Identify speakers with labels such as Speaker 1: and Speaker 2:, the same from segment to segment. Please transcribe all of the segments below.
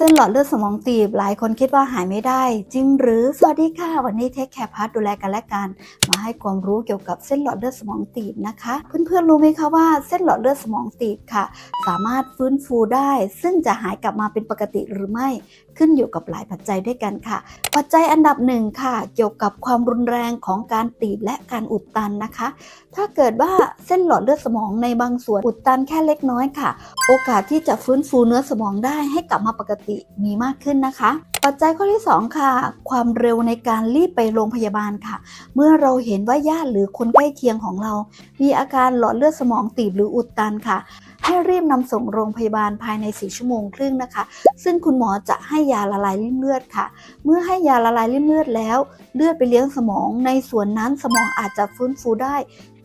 Speaker 1: เส้นหลอดเลือดสมองตีบหลายคนคิดว่าหายไม่ได้ จริงหรือสวัสดีค่ะ วันนี้เทคแคร์พาร์ทดูแลกันและกัน มาให้ความรู้เกี่ยวกับเส้นหลอดเลือดสมองตีบนะคะ เพื่อนๆรู้ไหมคะว่าเส้นหลอดเลือดสมองตีบค่ะ สามารถฟื้นฟูได้ ซึ่งจะหายกลับมาเป็นปกติหรือไม่ขึ้นอยู่กับหลายปัจจัยด้วยกันค่ะ ปัจจัยอันดับหนึ่งค่ะ เกี่ยวกับความรุนแรงของการตีบและการอุดตันนะคะ ถ้าเกิดว่าเส้นหลอดเลือดสมองในบางส่วนอุดตันแค่เล็กน้อยค่ะ โอกาสที่จะฟื้นฟูเนื้อสมองได้ให้กลับมาปกติมีมากขึ้นนะคะ ปัจจัยข้อที่ 2 ค่ะ ความเร็วในการรีบไปโรงพยาบาลค่ะ เมื่อเราเห็นว่าญาติหรือคนใกล้เคียงของเรา มีอาการหลอดเลือดสมองตีบหรืออุดตันค่ะ ให้รีบนำส่งโรงพยาบาลภายใน 4 ชั่วโมงครึ่งนะคะ ซึ่งคุณหมอจะให้ยาละลายริ่มเลือดค่ะ เมื่อให้ยาละลายริ่มเลือดแล้ว เลือดไปเลี้ยงสมอง ในส่วนนั้นสมองอาจจะฟื้นฟูได้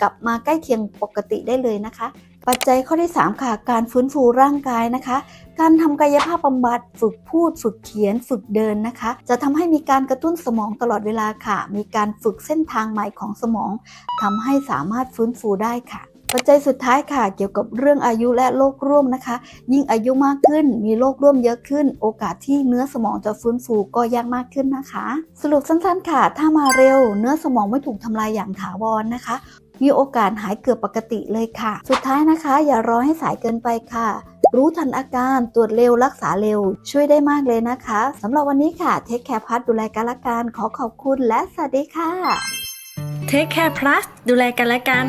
Speaker 1: กลับมาใกล้เคียงปกติได้เลยนะคะปัจจัยข้อที่ 3 ค่ะ การฟื้นฟูร่างกายนะคะ การทำกายภาพบำบัดฝึกพูด ฝึกเขียน ฝึกเดินนะคะ จะทำให้มีการกระตุ้นสมองตลอดเวลาค่ะ มีการฝึกเส้นทางใหม่ของสมองทำให้สามารถฟื้นฟูได้ค่ะ ปัจจัยสุดท้ายค่ะเกี่ยวกับเรื่องอายุและโรคร่วมนะคะ ยิ่งอายุมากขึ้นมีโรคร่วมเยอะขึ้น โอกาสที่เนื้อสมองจะฟื้นฟูก็ยากมากขึ้นนะคะ สรุปสั้นๆค่ะ ถ้ามาเร็ว เนื้อสมองไม่ถูกทำลายอย่างถาวรนะคะ มีโอกาสหายเกือบปกติเลยค่ะ สุดท้ายนะคะ อย่ารอให้สายเกินไปค่ะ รู้ทันอาการตรวจเร็วรักษาเร็ว ช่วยได้มากเลยนะคะสำหรับวันนี้ค่ะเทคแคร์พัดดูแลกันละกันขอขอบคุณและสวัสดีค่ะ
Speaker 2: Take Care Plus ดูแลกันและกัน